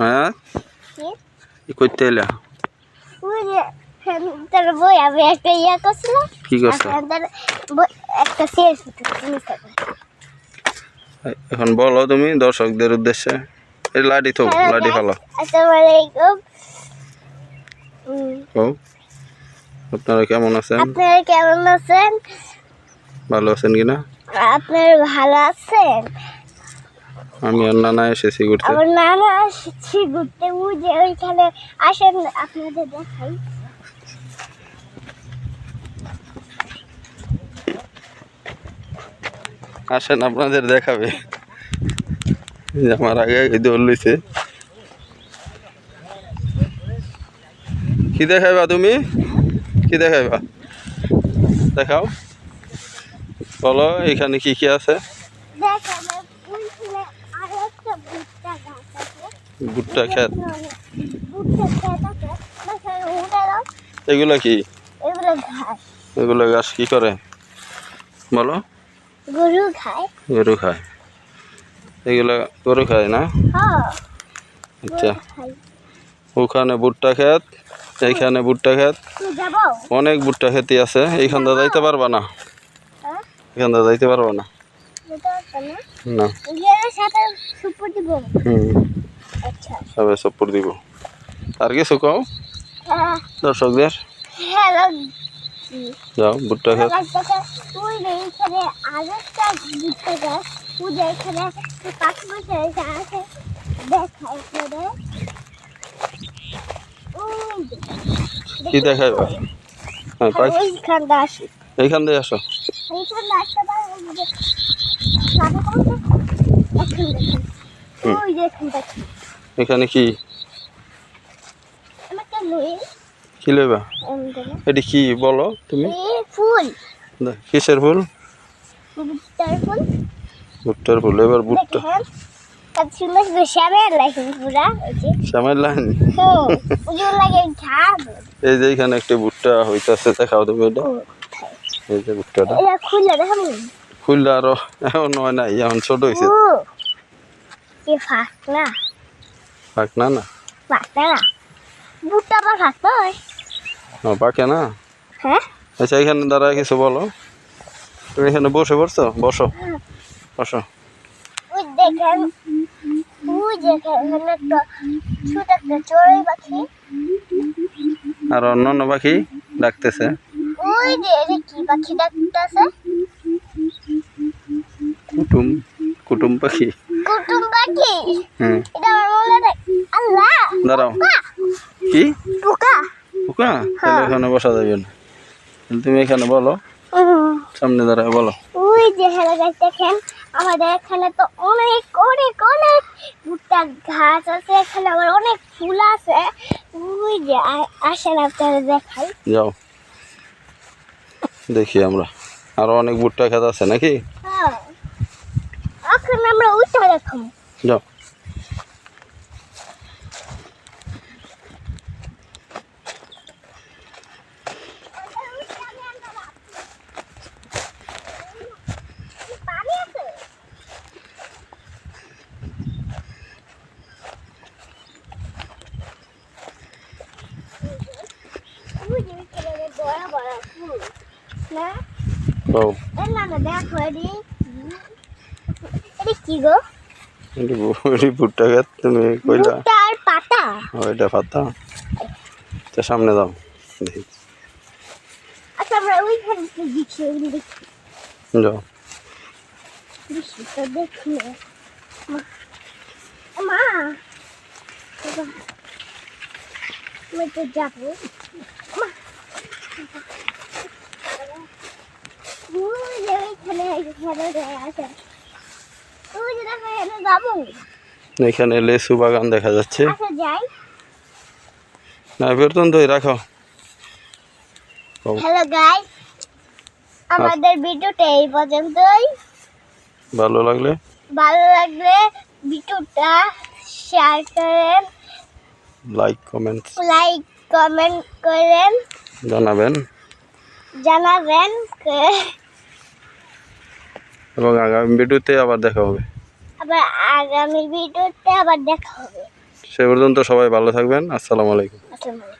হ্যাঁ? কি? করতে এলা? কি এখন বলো তুমি দর্শকদের উদ্দেশ্যে। এই লাডি তো লাডি ভালো আপনারা কেমন আছেন? আপনারা কেমন আছেন? ভালো আছেন কিনা? আপনারা ভালো আছেন? আমি আর নানা এসেছি ঘুরতে। আমার নানা আসছে ঘুরতে। বুঝে ওইখানে আসেন আপনাদের দেখাই। আসেন আপনাদের দেখাবে। যে আমার আগে দৌড় লইছে। কি দেখাইবা তুমি? কি দেখাইবা? দেখাও। বলো এখানে কি কি আছে? ভুট্টা দাও এগুলো কি? এগুলো গাছ কি করে? বলো। গরু খায়। গরু খায়। এগুলো গরু খায় না? হ্যাঁ আচ্ছা। ওখানে ভুট্টা ক্ষেত এইখানে ভুট্টা যাব? অনেক ভুট্টা খেতে আছে। এইখান দিয়ে যাইতে পারবা না? এখান দিয়ে যাইতে পারবা না? না? সুপুর দিব। হুম। আচ্ছা। দিব। আর কিছু কও? হ্যাঁ। দর্শকদের? যাও। ভুট্টা গাছ কি দেখাইবা? হ্যাঁ এইখান দিয়ে আসো। এখানে কি? কি লইবা? এটি কি বলো তুমি? ফুল কিসের ফুল? ভুট্টার ফুল। এবার ভুট্টা। এই যে এখানে একটি ভুট্টা হইতাছে দেখাও তুমি এটা। এই যে খুললে আরও এখন হয় নাই এখন ছোট হয়েছে না না? না না। বুটটা আবার ফাঁক নয় পাকে না? হ্যাঁ? আচ্ছা এখানে দাঁড়া কিছু বলো। তুমি এখানে বসে পড়ছো? বসো। বসো। আর অন্য অন্য পাখি ডাকতেছে। পাখি ডাকতেছে কুটুম কুটুম পাখি। কুটুম পাখি? হুম। এটা আমার মনে হয় আল্লাহ! দাঁড়াও। কি? পোকা পোকা তাহলে এখানে বসা যাবে না। তুমি এখানে বলো। সামনে দাঁড়ায় বলো। ওই যে হেলে গাছ দেখেন আমাদের এখানে তো অনেক অনেক অনেক ভুট্টা ঘাস আছে। এখানে আবার অনেক ফুল আছে। ওই যে আসেন আপনারা দেখাই। যাও। দেখি আমরা আরও অনেক ভুট্টা খেত আছে নাকি হ্যাঁ যাও বড় বড় ফুল ভুট্টা খেত তুমি কইলা পাতা ও এটা পাতা আচ্ছা সামনে দাও দেখি আচ্ছা আমরা ওইখানে দেখি যাও দেখি তো দেখি মা মা আমি তো যাব মা এখানে লেসু বাগান দেখা যাচ্ছে। না বেরতন তো রাখো। হ্যালো গাইস আমাদের ভিডিওটা এই পর্যন্তই। ভালো লাগলে? ভালো লাগলে ভিডিওটা শেয়ার করেন। লাইক কমেন্ট লাইক কমেন্ট করেন। জানাবেন। জানাবেন। এবং আগামী ভিডিওতে আবার দেখা হবে। আবার আগামী ভিডিওতে আবার দেখা হবে। সে পর্যন্ত সবাই ভালো থাকবেন। আসসালামু আলাইকুম। আসসালামু আলাইকুম।